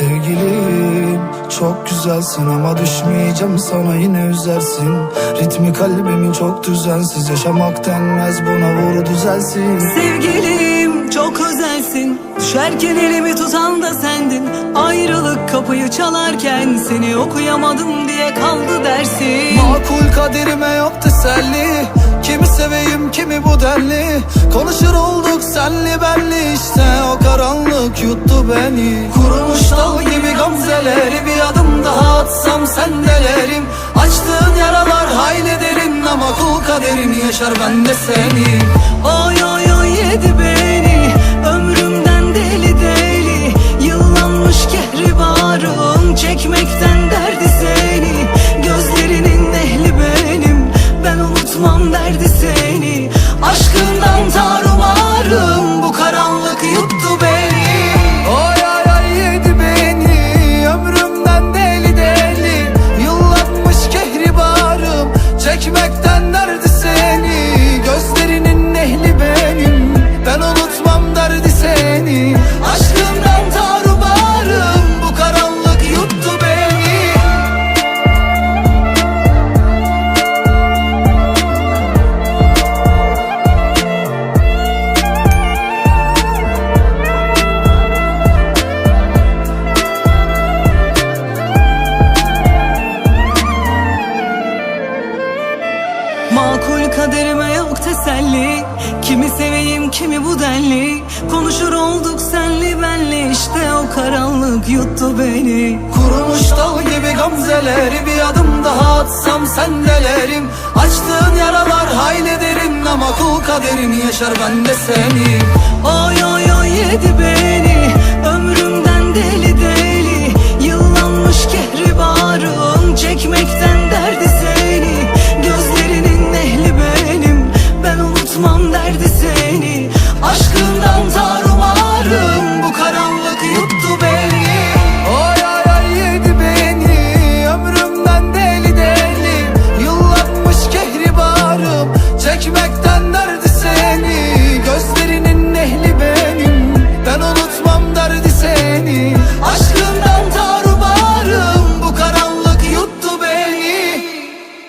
Sevgilim. Çok güzelsin ama düşmeyeceğim sana yine üzersin. Ritmi kalbimin çok düzensiz yaşamak denmez buna vur düzelsin. Sevgilim çok özelsin. Düşerken elimi tutan da sendin. Ayrılık kapıyı çalarken Seni okuyamadım diye kaldı dersin. Makul kaderime yok teselli. Kimi seveyim kimi bu denli. Konuşur olduk senli benli. İşte O karanlık yuttu beni. Kurumuş dal gibi gamzeleri Bir adım daha atsam sendelerim Açtığın yaralar hayli derin Ama kul kaderini yaşar ben de seni. Oy oy oy yedi beni Ömrümden deli deli. Yıllanmış kehribarım Çekmekten Çekmekten kaderime yok teselli. Kimi seveyim kimi bu denli. Konuşur olduk senli benli. İşte o karanlık yuttu beni. Kurumuş dal gibi gamzeleri Bir adım daha atsam sendelerim Açtığın yaralar hayli derin Ama kul kaderini yaşar ben de seni